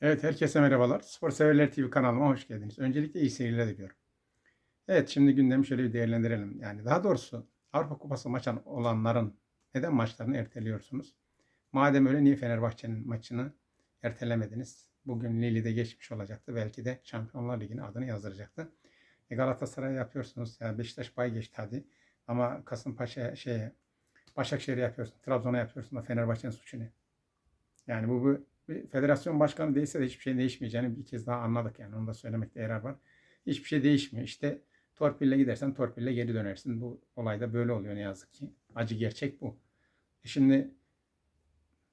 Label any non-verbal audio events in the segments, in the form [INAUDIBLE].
Evet, herkese merhabalar. Spor Severler TV kanalıma hoş geldiniz. Öncelikle iyi seyirler diliyorum. Evet, şimdi gündemi şöyle bir değerlendirelim. Yani daha doğrusu Avrupa Kupası maçan olanların neden maçlarını erteliyorsunuz? Madem öyle niye Fenerbahçe'nin maçını ertelemediniz? Bugün Lille'de geçmiş olacaktı. Belki de Şampiyonlar Ligi'nin adını yazdıracaktı. E Galatasaray yapıyorsunuz. Yani Beşiktaş bay geçti hadi. Ama Kasımpaşa şeye Başakşehir'e yapıyorsun. Trabzon'a yapıyorsun da Fenerbahçe'nin suçu ne? Yani bu, bu federasyon başkanı değilse de hiçbir şey değişmeyeceğini bir kez daha anladık yani. Onu da söylemekte yarar var. Hiçbir şey değişmiyor. İşte torpille gidersen torpille geri dönersin. Bu olayda böyle oluyor ne yazık ki. Acı gerçek bu. Şimdi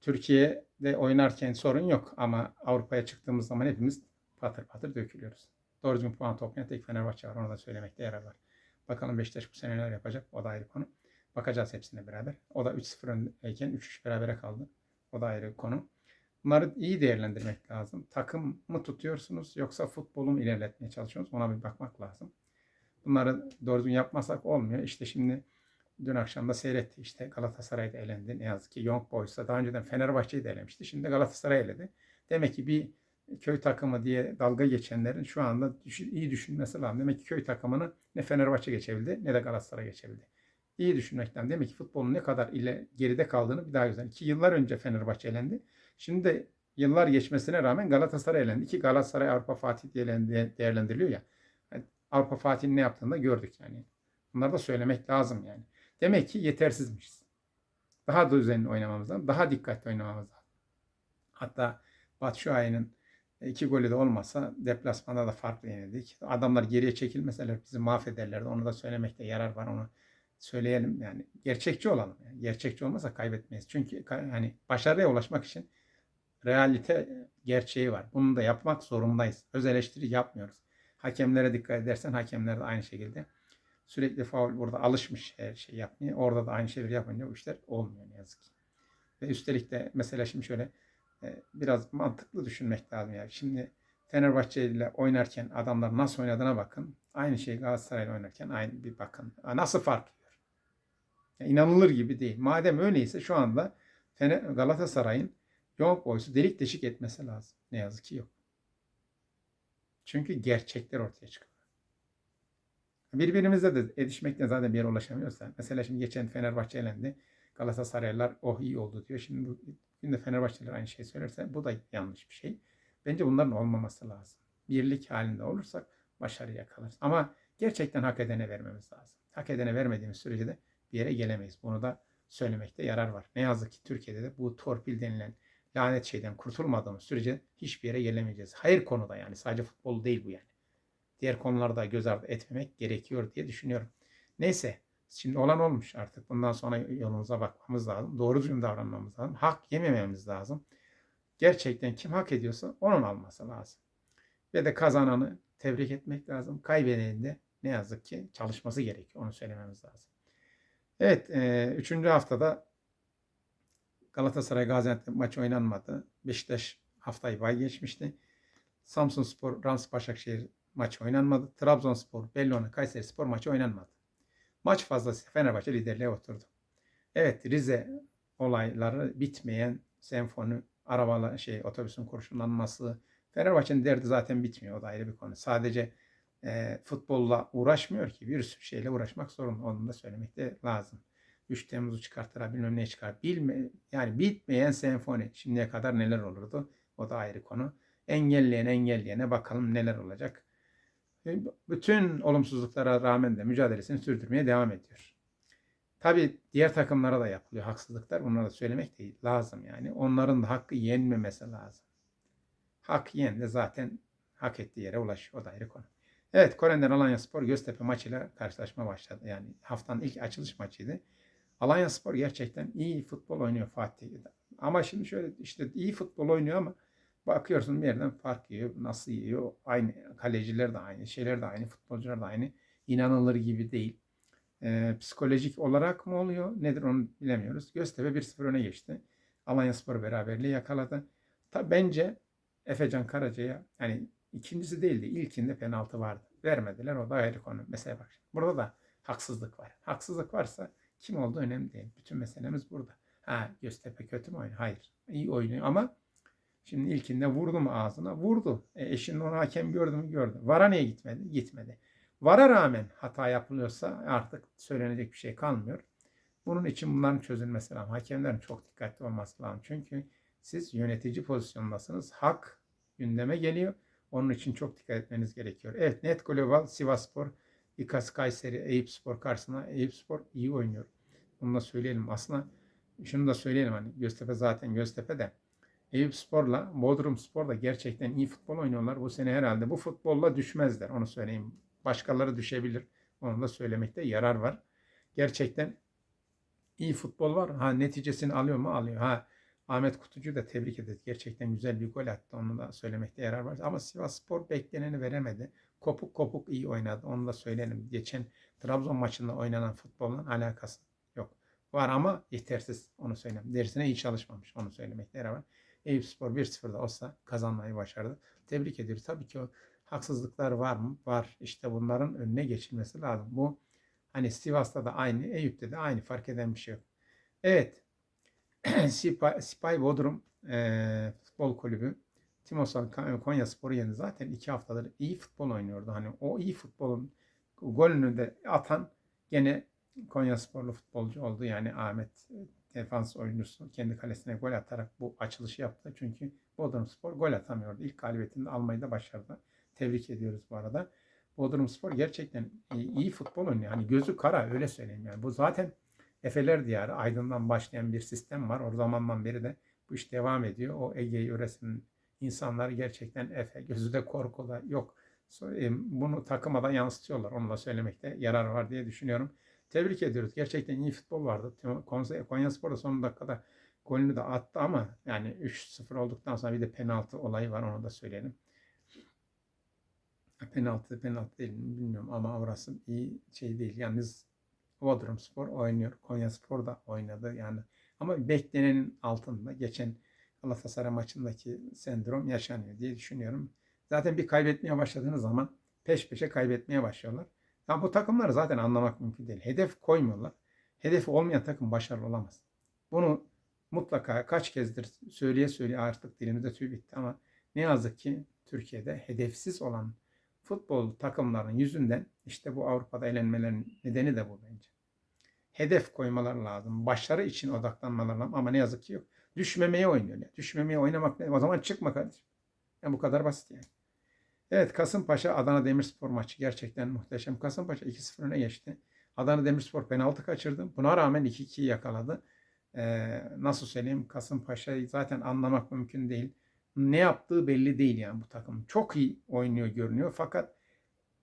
Türkiye'de oynarken sorun yok ama Avrupa'ya çıktığımız zaman hepimiz patır patır dökülüyoruz. Doğru düzgün puan toplayan tek Fenerbahçe var. Onu da söylemekte yarar var. Bakalım Beşiktaş bu sene neler yapacak. O da ayrı konu. Bakacağız hepsine beraber. O da 3-0 öndeyken 3-3 berabere kaldı. O da ayrı konu. Bunları iyi değerlendirmek lazım. Takım mı tutuyorsunuz yoksa futbolu mu ilerletmeye çalışıyorsunuz? Ona bir bakmak lazım. Bunları doğru düzgün yapmasak olmuyor. İşte şimdi dün akşam da seyretti. İşte Galatasaray'da elendi. Ne yazık ki Young Boys'a daha önceden Fenerbahçe'yi de elemişti. Şimdi Galatasaray eledi. Demek ki bir köy takımı diye dalga geçenlerin şu anda iyi düşünmesi lazım. Demek ki köy takımını ne Fenerbahçe geçebildi ne de Galatasaray geçebildi. İyi düşünmekten demek ki futbolun ne kadar ile geride kaldığını bir daha güzel. İki yıllar önce Fenerbahçe elendi. Şimdi de yıllar geçmesine rağmen Galatasaray elendi. Ki Galatasaray Avrupa Fatih diye değerlendiriliyor ya. Yani Avrupa Fatih'in ne yaptığını da gördük yani. Bunları da söylemek lazım yani. Demek ki yetersizmişiz. Daha düzenli oynamamız lazım. Daha dikkatli oynamamız lazım. Hatta Batshuayi'nin iki golü de olmasa deplasmanda da farklı yenildik. Adamlar geriye çekilmeseler bizi mahvederlerdi. Onu da söylemekte yarar var. Onu söyleyelim yani. Gerçekçi olalım. Yani. Gerçekçi olmasa kaybetmeyiz. Çünkü hani başarıya ulaşmak için realite gerçeği var. Bunu da yapmak zorundayız. Öz eleştiri yapmıyoruz. Hakemlere dikkat edersen hakemler de aynı şekilde sürekli faul burada alışmış her şey yapmaya. Orada da aynı şeyleri yapınca bu işler olmuyor ne yazık ki. Ve üstelik de mesela şimdi şöyle e, biraz mantıklı düşünmek lazım yani. Şimdi Fenerbahçe ile oynarken adamlar nasıl oynadığına bakın. Aynı şey Galatasaray'la oynarken aynı bir bakın. Nasıl fark ediyor? Yani inanılır gibi değil. Madem öyleyse şu anda Galatasaray'ın Young Boys'u delik deşik etmesi lazım. Ne yazık ki yok. Çünkü gerçekler ortaya çıkıyor. Birbirimizle de erişmekle zaten bir yere ulaşamıyorsa. Mesela şimdi geçen Fenerbahçe elendi. Galatasaraylılar oh iyi oldu diyor. Şimdi bugün de Fenerbahçeliler aynı şeyi söylerse bu da yanlış bir şey. Bence bunların olmaması lazım. Birlik halinde olursak başarı yakalarız. Ama gerçekten hak edene vermemiz lazım. Hak edene vermediğimiz sürece de bir yere gelemeyiz. Bunu da söylemekte yarar var. Ne yazık ki Türkiye'de de bu torpil denilen lanet şeyden kurtulmadığımız sürece hiçbir yere gelemeyeceğiz. Hayır konuda yani sadece futbol değil bu yani. Diğer konularda göz ardı etmemek gerekiyor diye düşünüyorum. Neyse şimdi olan olmuş artık. Bundan sonra yolumuza bakmamız lazım. Doğru düzgün davranmamız lazım. Hak yemememiz lazım. Gerçekten kim hak ediyorsa onun alması lazım. Ve de kazananı tebrik etmek lazım. Kaybedenin de ne yazık ki çalışması gerekiyor. Onu söylememiz lazım. Evet, e, üçüncü haftada Galatasaray Gaziantep maçı oynanmadı. Beşiktaş haftayı bay geçmişti. Samsun Spor, Rams Başakşehir maçı oynanmadı. Trabzonspor, Bellona, Kayseri Spor maçı oynanmadı. Maç fazlası Fenerbahçe liderliğe oturdu. Evet Rize olayları bitmeyen senfoni, arabalar, şey otobüsün kurşunlanması. Fenerbahçe'nin derdi zaten bitmiyor. O da ayrı bir konu. Sadece e, futbolla uğraşmıyor ki. Bir sürü şeyle uğraşmak zorunda. Onu da söylemek de lazım. 3 Temmuz'u çıkartır, bilmem ne çıkar. Bilme, yani bitmeyen senfoni. Şimdiye kadar neler olurdu? O da ayrı konu. Engelleyen engelleyene bakalım neler olacak. Bütün olumsuzluklara rağmen de mücadelesini sürdürmeye devam ediyor. Tabi diğer takımlara da yapılıyor haksızlıklar. Onları da söylemek de lazım yani. Onların da hakkı yenmemesi lazım. Hak yen de zaten hak ettiği yere ulaşıyor. O da ayrı konu. Evet Koren'den Alanya Spor Göztepe maçıyla karşılaşma başladı. Yani haftanın ilk açılış maçıydı. Alanya Spor gerçekten iyi futbol oynuyor Fatih'de. Ama şimdi şöyle işte iyi futbol oynuyor ama bakıyorsun bir yerden fark yiyor. Nasıl yiyor? Aynı kaleciler de aynı, şeyler de aynı, futbolcular da aynı. İnanılır gibi değil. Ee, psikolojik olarak mı oluyor? Nedir onu bilemiyoruz. Göztepe 1-0 öne geçti. Alanya Spor beraberliği yakaladı. Tabi bence Efecan Karaca'ya yani ikincisi değildi. ilkinde penaltı vardı. Vermediler. O da ayrı konu. Mesela bak. Burada da haksızlık var. Haksızlık varsa kim olduğu önemli değil. Bütün meselemiz burada. Ha Göztepe kötü mü oynuyor? Hayır. İyi oynuyor ama Şimdi ilkinde vurdu mu ağzına? Vurdu. E, eşinin onu hakem gördü mü? Gördü. Vara niye gitmedi? Gitmedi. Vara rağmen hata yapılıyorsa artık söylenecek bir şey kalmıyor. Bunun için bunların çözülmesi lazım. Hakemlerin çok dikkatli olması lazım. Çünkü siz yönetici pozisyondasınız. Hak gündeme geliyor. Onun için çok dikkat etmeniz gerekiyor. Evet Net Global Sivasspor, İKAS Kayseri, Eyüpspor karşısında Eyüpspor iyi oynuyor. Bunu da söyleyelim. Aslında şunu da söyleyelim hani Göztepe zaten Göztepe de Eyüp Spor'la Bodrum Spor da gerçekten iyi futbol oynuyorlar. Bu sene herhalde bu futbolla düşmezler. Onu söyleyeyim. Başkaları düşebilir. Onu da söylemekte yarar var. Gerçekten iyi futbol var. Ha neticesini alıyor mu? Alıyor. Ha Ahmet Kutucu da tebrik ederiz. Gerçekten güzel bir gol attı. Onu da söylemekte yarar var. Ama Sivas Spor bekleneni veremedi. Kopuk kopuk iyi oynadı. Onu da söyleyelim. Geçen Trabzon maçında oynanan futbolun alakası yok. Var ama yetersiz. Onu söyleyeyim. Dersine iyi çalışmamış. Onu söylemekte yarar var. Eyüp Spor 1-0'da olsa kazanmayı başardı. Tebrik ediyoruz. Tabii ki o haksızlıklar var mı? Var. İşte bunların önüne geçilmesi lazım. Bu hani Sivas'ta da aynı, Eyüp'te de aynı fark eden bir şey yok. Evet. [CLEARS THROAT] Sipay, Sipay Bodrum e, Futbol Kulübü Timosal Konya Spor'u yendi. Zaten iki haftadır iyi futbol oynuyordu. Hani o iyi futbolun golünü de atan gene Konya Sporlu futbolcu oldu. Yani Ahmet defans oyuncusu kendi kalesine gol atarak bu açılışı yaptı. Çünkü Bodrum Spor gol atamıyordu. İlk galibiyetini almayı da başardı. Tebrik ediyoruz bu arada. Bodrum Spor gerçekten iyi, iyi futbol oynuyor. Hani gözü kara öyle söyleyeyim yani. Bu zaten Efeler Diyarı Aydın'dan başlayan bir sistem var. O zamandan beri de bu iş devam ediyor. O Ege yöresinin insanları gerçekten Efe. Gözü de korku da yok. Bunu takıma da yansıtıyorlar. Onu da söylemekte yarar var diye düşünüyorum. Tebrik ediyoruz. Gerçekten iyi futbol vardı. Konya Spor da son dakikada golünü de attı ama yani 3-0 olduktan sonra bir de penaltı olayı var onu da söyleyelim. Penaltı penaltı değil mi bilmiyorum ama orası iyi şey değil. Yalnız Bodrum Spor oynuyor. Konya Spor da oynadı yani. Ama beklenenin altında geçen Galatasaray maçındaki sendrom yaşanıyor diye düşünüyorum. Zaten bir kaybetmeye başladığınız zaman peş peşe kaybetmeye başlıyorlar. Ya bu takımları zaten anlamak mümkün değil. Hedef koymuyorlar. Hedefi olmayan takım başarılı olamaz. Bunu mutlaka kaç kezdir söyleye söyleye artık dilimizde tüy bitti ama ne yazık ki Türkiye'de hedefsiz olan futbol takımlarının yüzünden işte bu Avrupa'da elenmelerin nedeni de bu bence. Hedef koymalar lazım. Başarı için odaklanmalar lazım ama ne yazık ki yok. Düşmemeye oynuyorlar. Düşmemeye oynamak ne? O zaman çıkma kardeşim. Yani bu kadar basit yani. Evet Kasımpaşa Adana Demirspor maçı gerçekten muhteşem. Kasımpaşa 2-0 öne geçti. Adana Demirspor penaltı kaçırdı. Buna rağmen 2-2'yi yakaladı. Ee, nasıl söyleyeyim Kasımpaşa'yı zaten anlamak mümkün değil. Ne yaptığı belli değil yani bu takım. Çok iyi oynuyor görünüyor fakat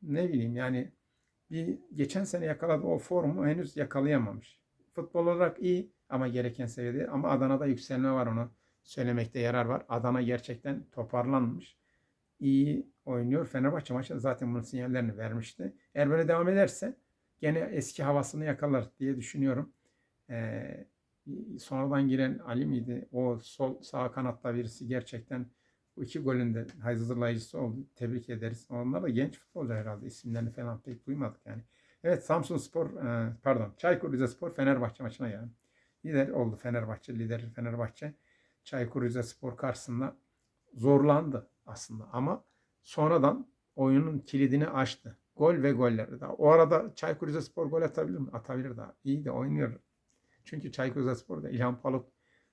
ne bileyim yani bir geçen sene yakaladığı o formu henüz yakalayamamış. Futbol olarak iyi ama gereken seviyede ama Adana'da yükselme var onu söylemekte yarar var. Adana gerçekten toparlanmış. iyi oynuyor. Fenerbahçe maçında zaten bunun sinyallerini vermişti. Eğer böyle devam ederse gene eski havasını yakalar diye düşünüyorum. Ee, sonradan giren Ali miydi? O sol sağ kanatta birisi gerçekten bu iki golün de hazırlayıcısı oldu. Tebrik ederiz. Onlar da genç futbolcu herhalde. İsimlerini falan pek duymadık yani. Evet Samsun Spor, e, pardon Çaykur Rizespor Fenerbahçe maçına yani. Lider oldu Fenerbahçe, lider Fenerbahçe. Çaykur Rizespor karşısında zorlandı aslında ama sonradan oyunun kilidini açtı. Gol ve goller. Daha. O arada Çaykur Rizespor gol atabilir mi? Atabilir daha. İyi de oynuyor. Çünkü Çaykur Rizespor'da İlhan Palut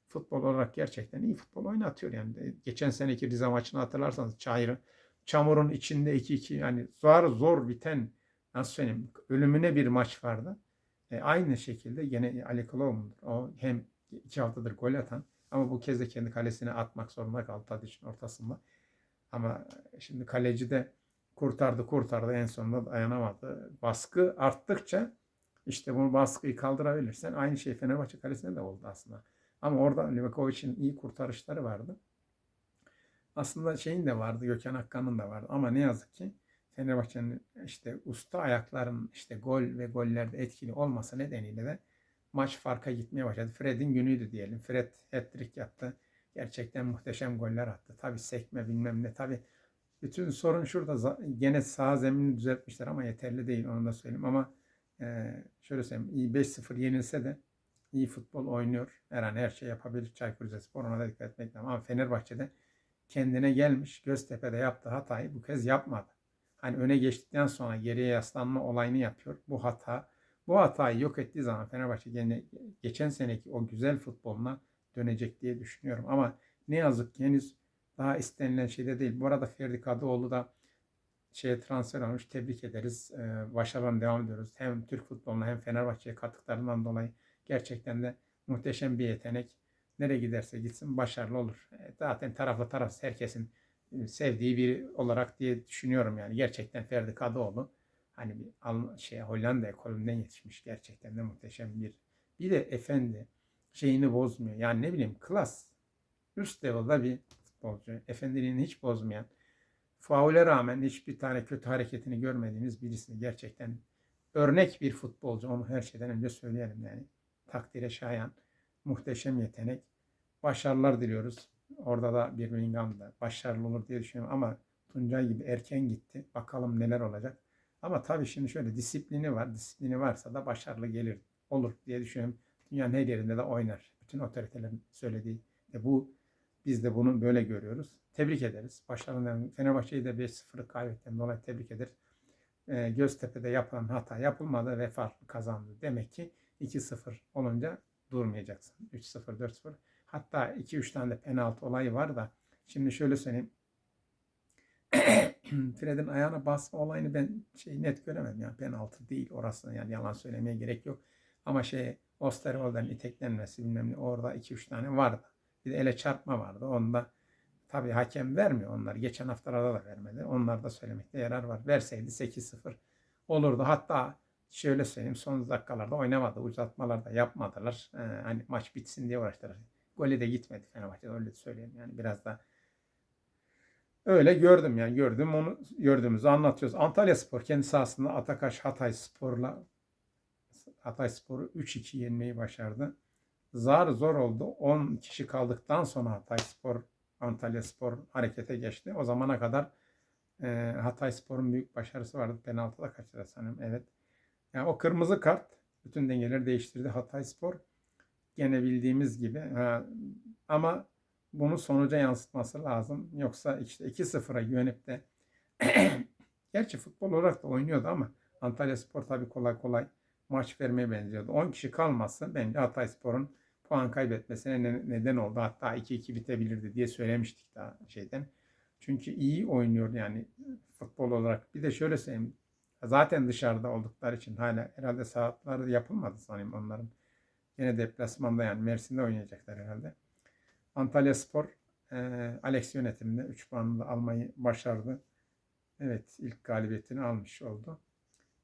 futbol olarak gerçekten iyi futbol oynatıyor. Yani geçen seneki Rize maçını hatırlarsanız Çayır'ı çamurun içinde 2-2 yani zor zor biten nasıl söyleyeyim ölümüne bir maç vardı. E, aynı şekilde yine Ali Kılavum'dur. O hem iki haftadır gol atan ama bu kez de kendi kalesine atmak zorunda kaldı Tadic'in ortasında. Ama şimdi kaleci de kurtardı kurtardı en sonunda dayanamadı. Baskı arttıkça işte bu baskıyı kaldırabilirsen aynı şey Fenerbahçe kalesine de oldu aslında. Ama orada Livakovic'in iyi kurtarışları vardı. Aslında şeyin de vardı, Gökhan Akkan'ın da vardı. Ama ne yazık ki Fenerbahçe'nin işte usta ayakların işte gol ve gollerde etkili olması nedeniyle de maç farka gitmeye başladı. Fred'in günüydü diyelim. Fred hat-trick yaptı. Gerçekten muhteşem goller attı. Tabi sekme bilmem ne. Tabi bütün sorun şurada gene sağ zeminini düzeltmişler ama yeterli değil onu da söyleyeyim. Ama e, şöyle söyleyeyim iyi 5-0 yenilse de iyi futbol oynuyor. Her an her şey yapabilir Çaykur Rizespor. Ona da dikkat etmek lazım. Ama Fenerbahçe'de kendine gelmiş. Göztepe'de yaptığı hatayı bu kez yapmadı. Hani öne geçtikten sonra geriye yaslanma olayını yapıyor. Bu hata bu hatayı yok ettiği zaman Fenerbahçe gene geçen seneki o güzel futboluna dönecek diye düşünüyorum. Ama ne yazık ki henüz daha istenilen şeyde değil. Bu arada Ferdi Kadıoğlu da şeye transfer olmuş. Tebrik ederiz. Ee, başarılarına devam ediyoruz. Hem Türk futboluna hem Fenerbahçe'ye kattıklarından dolayı gerçekten de muhteşem bir yetenek. Nereye giderse gitsin başarılı olur. E, Zaten taraflı tarafsız herkesin sevdiği biri olarak diye düşünüyorum yani. Gerçekten Ferdi Kadıoğlu hani bir şey Hollanda ekolünden yetişmiş gerçekten de muhteşem bir bir de efendi şeyini bozmuyor. Yani ne bileyim klas üst level'da bir futbolcu. Efendiliğini hiç bozmayan faule rağmen hiçbir tane kötü hareketini görmediğimiz birisi. Gerçekten örnek bir futbolcu. Onu her şeyden önce söyleyelim yani. Takdire şayan, muhteşem yetenek. Başarılar diliyoruz. Orada da Birmingham'da başarılı olur diye düşünüyorum ama Tuncay gibi erken gitti. Bakalım neler olacak. Ama tabii şimdi şöyle disiplini var. Disiplini varsa da başarılı gelir, olur diye düşünüyorum. Dünyanın her yerinde de oynar. Bütün otoritelerin söylediği. E bu biz de bunu böyle görüyoruz. Tebrik ederiz. Başarılı Fenerbahçe'yi de 5-0'ı kaybetten dolayı tebrik ederiz. E, Göztepe'de yapılan hata yapılmadı ve farklı kazandı. Demek ki 2-0 olunca durmayacaksın. 3-0, 4-0. Hatta 2-3 tane de penaltı olayı var da şimdi şöyle söyleyeyim. [CLEARS THROAT] Fred'in ayağına basma olayını ben şey net göremedim. Yani penaltı değil orası yani yalan söylemeye gerek yok. Ama şey Osterwold'dan iteklenmesi bilmem ne orada 2-3 tane vardı. Bir de ele çarpma vardı. Onda tabii hakem vermiyor onları. Geçen haftalarda da vermedi. Onlar da söylemekte yarar var. Verseydi 8-0 olurdu. Hatta şöyle söyleyeyim son dakikalarda oynamadı. Uzatmalarda yapmadılar. Ee, hani maç bitsin diye uğraştılar. Gole de gitmedi Fenerbahçe. Öyle söyleyeyim yani biraz da Öyle gördüm yani gördüm onu gördüğümüzü anlatıyoruz. Antalya Spor kendi sahasında Atakaş Hatay Spor'la Hatay Spor'u 3-2 yenmeyi başardı. Zar zor oldu. 10 kişi kaldıktan sonra Hatay Spor Antalya Spor harekete geçti. O zamana kadar e, Hatay Spor'un büyük başarısı vardı. Penaltıda kaçırdı sanırım. Evet. Yani o kırmızı kart bütün dengeleri değiştirdi Hatay Spor. Gene bildiğimiz gibi. Ha, ama bunu sonuca yansıtması lazım. Yoksa işte 2-0'a güvenip de [CLEARS THROAT] gerçi futbol olarak da oynuyordu ama Antalya Spor tabii kolay kolay maç vermeye benziyordu. 10 kişi kalması bence Hatay Spor'un puan kaybetmesine ne- neden oldu. Hatta 2-2 bitebilirdi diye söylemiştik daha şeyden. Çünkü iyi oynuyor yani futbol olarak. Bir de şöyle söyleyeyim. Zaten dışarıda oldukları için hala herhalde saatleri yapılmadı sanayım onların. Yine deplasmanda yani Mersin'de oynayacaklar herhalde. Antalya Spor e, Alex yönetiminde 3 puanı da almayı başardı. Evet ilk galibiyetini almış oldu.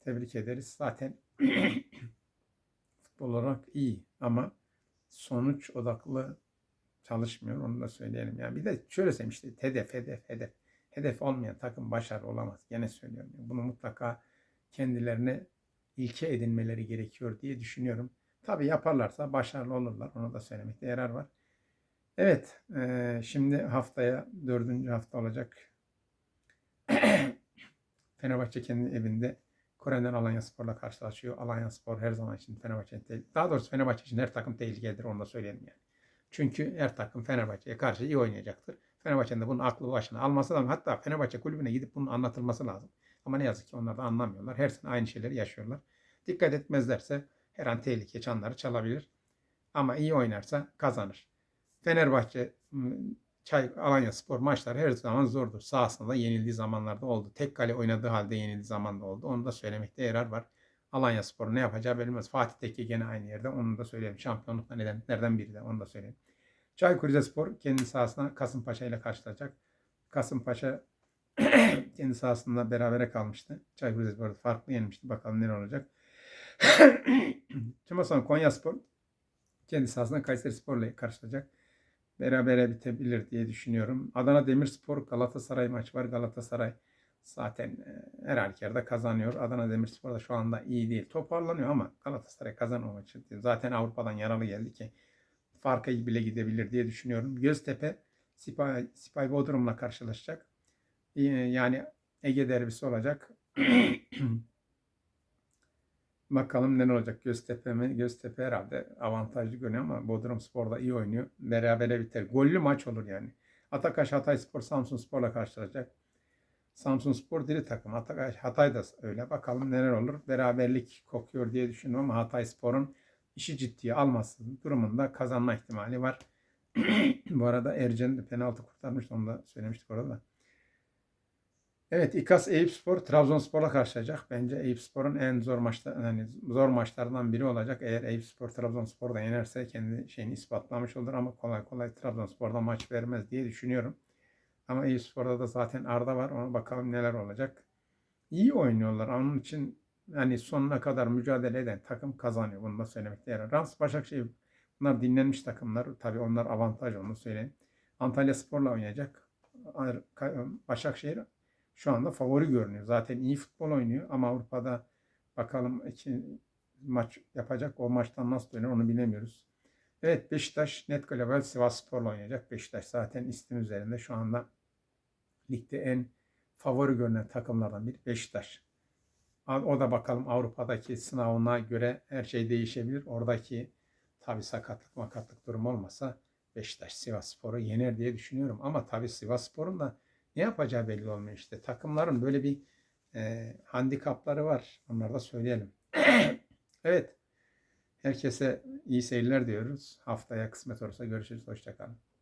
Tebrik ederiz. Zaten [CLEARS THROAT] futbol olarak iyi ama sonuç odaklı çalışmıyor. Onu da söyleyelim. Yani bir de şöyle söyleyeyim işte hedef, hedef, hedef. Hedef olmayan takım başarılı olamaz. Gene söylüyorum. Bunu mutlaka kendilerine ilke edinmeleri gerekiyor diye düşünüyorum. Tabii yaparlarsa başarılı olurlar. Onu da söylemekte yarar var. Evet, eee, şimdi haftaya dördüncü hafta olacak. [CLEARS THROAT] Fenerbahçe kendi evinde Kore'den Alanya Spor'la karşılaşıyor. Alanya Spor her zaman için Fenerbahçe daha doğrusu Fenerbahçe için her takım tehlikelidir onu da söyleyelim yani. Çünkü her takım Fenerbahçe'ye karşı iyi oynayacaktır. Fenerbahçe'nin de bunun aklı başına alması lazım. Hatta Fenerbahçe kulübüne gidip bunun anlatılması lazım. Ama ne yazık ki onlar da anlamıyorlar. Her sene aynı şeyleri yaşıyorlar. Dikkat etmezlerse her an tehlike çanları çalabilir. Ama iyi oynarsa kazanır. Fenerbahçe m, Çay Alanya Spor maçları her zaman zordur. Sahasında da yenildiği zamanlarda oldu. Tek kale oynadığı halde yenildiği zaman da oldu. Onu da söylemekte yarar var. Alanya Spor ne yapacağı belirmez. Fatih Tekke gene aynı yerde. Onu da söyleyeyim. Şampiyonlukta nedenlerden biri de. Onu da söyleyeyim. Çaykur Rizespor kendi sahasına Kasımpaşa ile karşılaşacak. Kasımpaşa [CLEARS THROAT] kendi sahasında berabere kalmıştı. Çaykur Rizespor farklı yenmişti. Bakalım ne olacak. Tümason Konyaspor kendi sahasında Kayseri Spor ile karşılaşacak berabere bitebilir diye düşünüyorum. Adana Demirspor Galatasaray maçı var. Galatasaray zaten e, her halükarda kazanıyor. Adana Demirspor da şu anda iyi değil. Toparlanıyor ama Galatasaray kazanma maçı. Zaten Avrupa'dan yaralı geldi ki farka bile gidebilir diye düşünüyorum. Göztepe Sipay, Sipay Bodrum'la karşılaşacak. Yani Ege derbisi olacak. [CLEARS THROAT] Bakalım ne olacak Göztepe mi? Göztepe herhalde avantajlı görünüyor ama Bodrum Spor'da iyi oynuyor. Berabere biter. Gollü maç olur yani. Atakaş Hatay Spor Samsun Spor'la karşılaşacak. Samsun Spor diri takım. Hatay, Hatay da öyle. Bakalım neler olur. Beraberlik kokuyor diye düşündüm ama Hatay Spor'un işi ciddiye alması durumunda kazanma ihtimali var. [CLEARS THROAT] Bu arada Ercan penaltı kurtarmıştı. Onu da söylemiştik orada. Evet İKAS Eyüpspor Trabzonspor'la karşılaşacak. Bence Eyüpspor'un en zor maçta yani zor maçlardan biri olacak. Eğer Eyüpspor Trabzonspor da yenerse kendi şeyini ispatlamış olur ama kolay kolay Trabzonspor'da maç vermez diye düşünüyorum. Ama Eyüpspor'da da zaten Arda var. Ona bakalım neler olacak. İyi oynuyorlar. Onun için yani sonuna kadar mücadele eden takım kazanıyor. Bunu da söylemekte yarar. Rams Başakşehir bunlar dinlenmiş takımlar. Tabii onlar avantaj onu söyleyeyim. Antalya Spor'la oynayacak. Başakşehir şu anda favori görünüyor. Zaten iyi futbol oynuyor ama Avrupa'da bakalım iki maç yapacak. O maçtan nasıl döner onu bilemiyoruz. Evet Beşiktaş net global Sivas Spor'la oynayacak. Beşiktaş zaten istim üzerinde şu anda ligde en favori görünen takımlardan biri Beşiktaş. O da bakalım Avrupa'daki sınavına göre her şey değişebilir. Oradaki tabi sakatlık makatlık durum olmasa Beşiktaş Sivas Spor'u yener diye düşünüyorum. Ama tabi Sivas Spor'un da ne yapacağı belli olmuyor işte. Takımların böyle bir e, handikapları var. Onları da söyleyelim. [CLEARS THROAT] evet. Herkese iyi seyirler diyoruz. Haftaya kısmet olursa görüşürüz. Hoşçakalın.